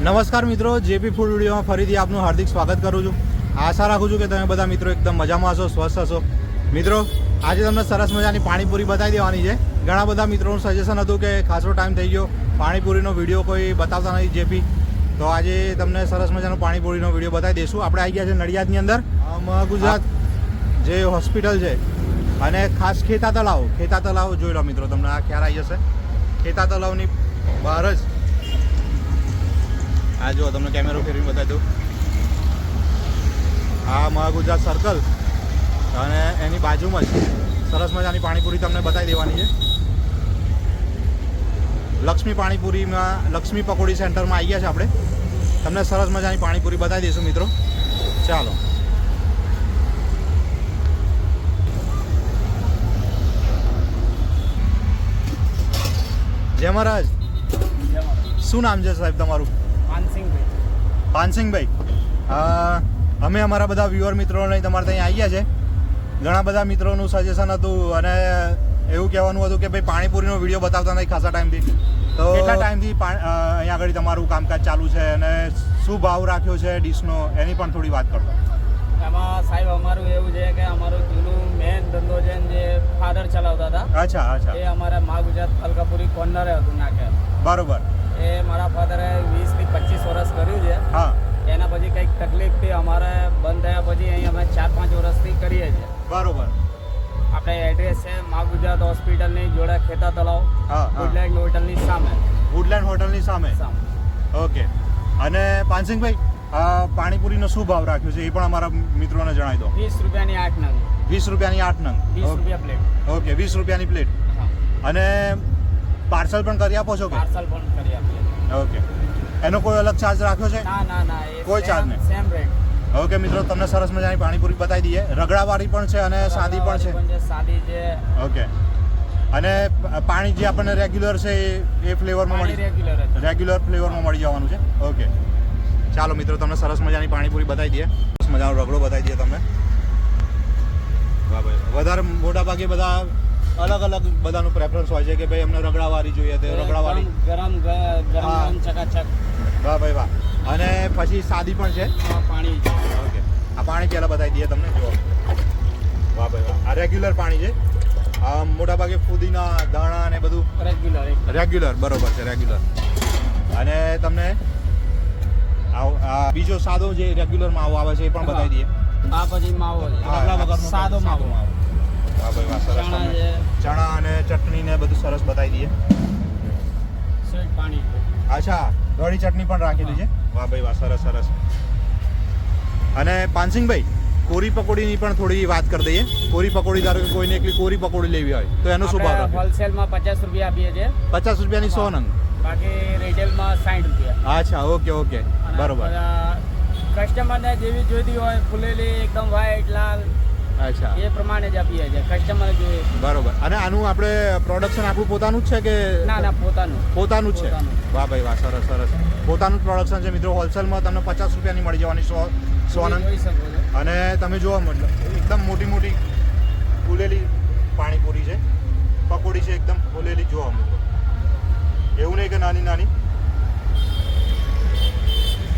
નમસ્કાર મિત્રો, JP food વિડીયોમાં ફરીથી આપનું હાર્દિક સ્વાગત કરું છું. આશા રાખું છું કે તમે બધા મિત્રો એકદમ મજામાં હશો, સ્વસ્થ હશો. મિત્રો, આજે તમને સરસ મજાની પાણીપુરી બતાવી દેવાની છે. ઘણા બધા મિત્રોનું સજેશન હતું કે ખાસો ટાઈમ થઈ ગયો, પાણીપુરીનો વીડિયો કોઈ બતાવતા નથી જેપી. તો આજે તમને સરસ મજાનો પાણીપુરીનો વીડિયો બતાવી દઈશું. આપણે આવી ગયા છે નડિયાદની અંદર. ગુજરાત જે હોસ્પિટલ છે, અને ખાસ ખેતા તલાવ ખેતા તલાવ જોઈ લો મિત્રો, તમને આ ખ્યાલ આવી જશે. ખેતા તલાવની બહાર જ આ જો તમને કેમેરો ફેરવી બતાવી દઉં. આ મહાગુજરાત સર્કલ અને એની બાજુમાં જ સરસ મજાની પાણીપુરી તમને બતાવી દેવાની છે. લક્ષ્મી પાણીપુરીમાં, લક્ષ્મી પકોડી સેન્ટરમાં આવી ગયા છે આપણે. તમને સરસ મજાની પાણીપુરી બતાવી દઈશું મિત્રો. ચાલો. જય મહારાજ. શું નામ છે સાહેબ તમારું? માનસિંહભાઈ. પાનસિંગભાઈ અમે અમારા બધા વ્યુઅર મિત્રોને તમારે ત્યાં આવ્યા છે ઘણા બધા મિત્રોનું સજેશન હતું અને એવું કહેવાનું હતું કે ભાઈ પાણીપુરીનો વીડિયો બતાવતા નહીં ખાસા ટાઈમથી. તો કેટલા ટાઈમથી અહીંયા આગળ તમારું કામકાજ ચાલુ છે અને શું ભાવ રાખ્યો છે ડીશનો એની પણ થોડી વાત કરો. એમાં સાહેબ અમારું એવું છે કે અમારું જૂનું મેન ધંધો છે જે ફાધર ચલાવતા હતા. અચ્છા અચ્છા. એ અમારા મા ગુજરાત ફલકાપુરી કોર્નરે હતું નાખે બરોબર. એ મારા ફાધરે વીસથી પચીસ વર્ષ કર્યું છે. હા. એના પછી કંઈક તકલીફથી અમારે બંધ થયા પછી અહીં અમે ચાર પાંચ વર્ષથી કરીએ છીએ. બરોબર. આપણે એડ્રેસ છે મા ગુજરાત હોસ્પિટલની જોડે ખેતા તળાવ ગુડલેન્ડ હોટલની સામે. વુડલેન્ડ હોટલની સામે. સામે. ઓકે અને પાનસિંહભાઈ આ પાણીપુરીનો શું ભાવ રાખ્યો છે એ પણ અમારા મિત્રોને જણાવી દો. વીસ રૂપિયાની આઠ નંગ. વીસ રૂપિયાની આઠ નંગ. વીસ રૂપિયા પ્લેટ ઓકે વીસ રૂપિયાની પ્લેટ હા. અને પાર્સલ પણ કરી આપો છો કે? પાર્સલ પણ કરી આપીએ. ઓકે. એનો કોઈ અલગ ચાર્જ રાખ્યો છે? ના ના ના કોઈ ચાર્જ નહીં. સેમ રેટ ઓકે મિત્રો તમને સરસ મજાની પાણીપુરી બતાવી દઈએ. રગડાવાળી પણ છે અને સાદી પણ છે. સાદી છે. ઓકે. અને પાણી જે આપણને રેગ્યુલર છે એ- એ ફ્લેવરમાં મળી રેગ્યુલર રેગ્યુલર ફ્લેવરમાં મળી જવાનું છે. ઓકે. ચાલો મિત્રો તમને સરસ મજાની પાણીપુરી બતાવી દઈએ. સરસ મજાનો રગડો બતાવી દઈએ તમને. વધારે મોટા ભાગે બધા અલગ અલગ બધાનું પ્રેફરન્સ હોય છે કે ભાઈ અમને રગડાવાળી જોઈએ તો રગડાવાળી. ગરમ ગરમ ચકાચક. વાહ ભાઈ વાહ. અને પછી સાદી પણ છે? પાણી. ઓકે. આ પાણી પહેલાં બતાવી દઈએ તમને જો વાહ ભાઈ વાહ. આ રેગ્યુલર પાણી છે. મોટા ભાગે ફુદીના દાણા અને બધું રેગ્યુલર રેગ્યુલર બરોબર છે રેગ્યુલર અને તમને બીજો સાદો જે રેગ્યુલર માવો આવે છે એ પણ બતાવી દઈએ. આ પછી માવો સાદો માવો. માવો. વાહ ભાઈ વાહ સરસ ચણા ચણા અને ચટણી ને બધું સરસ બતાવી દઈએ. સ્વીટ પાણી અચ્છા દોડી ચટણી પણ રાખેલી છે. વાહ ભાઈ વાહ સરસ સરસ. અને પાનસિંગભાઈ કોરી પકોડીની પણ થોડી વાત કરી દઈએ. કોરી પકોડી ધારો કે કોઈને એકલી કોરી પકોડી લેવી હોય તો એનો શું ભાવ હોલસેલમાં પચાસ રૂપિયા આપીએ છીએ. પચાસ રૂપિયાની સો નંગ. બાકી રિટેલમાં સાઠ રૂપિયા. અચ્છા ઓકે ઓકે. બરોબર. કસ્ટમરને જેવી જોઈતી હોય ફૂલેલી એકદમ વ્હાઈટ લાલ અચ્છા. એ પ્રમાણે જ આપીએ છીએ. કસ્ટમર જોઈએ બરોબર. અને આનું આપણે પ્રોડક્શન આપણું પોતાનું જ છે કે ના ના પોતાનું. પોતાનું જ છે? વાહ ભાઈ વાહ સરસ સરસ. પોતાનું પ્રોડક્શન છે. મિત્રો હોલસેલમાં તમને પચાસ રૂપિયાની મળી જવાની સો સો તમે નંગ જોઈ શકો છો. અને તમે જોવા મતલબ એકદમ મોટી મોટી ફૂલેલી પાણીપુરી છે. પકોડી છે એકદમ ફૂલેલી. જોવા મતલબ એવું નહીં કે નાની નાની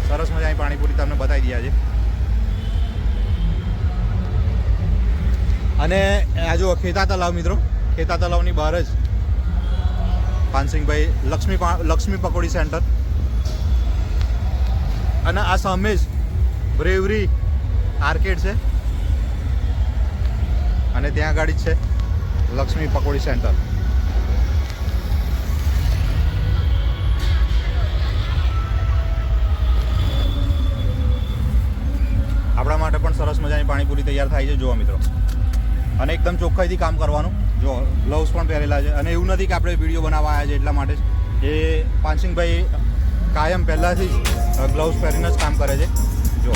સરસ મજાની પાણીપુરી તમને બતાવી દીધા આજે અને આ જો ખેતા તલાવ મિત્રો. ખેતા તલાવની બહાર જ પાનસિંહભાઈ લક્ષ્મી લક્ષ્મી પકોડી સેન્ટર. અને આ સામે જ બ્રેવરી આર્કેડ છે. અને ત્યાં ગાડી છે લક્ષ્મી પકોડી સેન્ટર. આપણા માટે પણ સરસ મજાની પાણીપુરી તૈયાર થાય છે. જોવા મિત્રો. અને એકદમ ચોખ્ખાઈથી કામ કરવાનું. જો ગ્લવ્સ પણ પહેરેલા છે. અને એવું નથી કે આપણે વીડિયો બનાવવા આવ્યા છે એટલા માટે એ પાનસિંગભાઈ કાયમ પહેલાંથી જ ગ્લવ્સ પહેરીને જ કામ કરે છે. જો.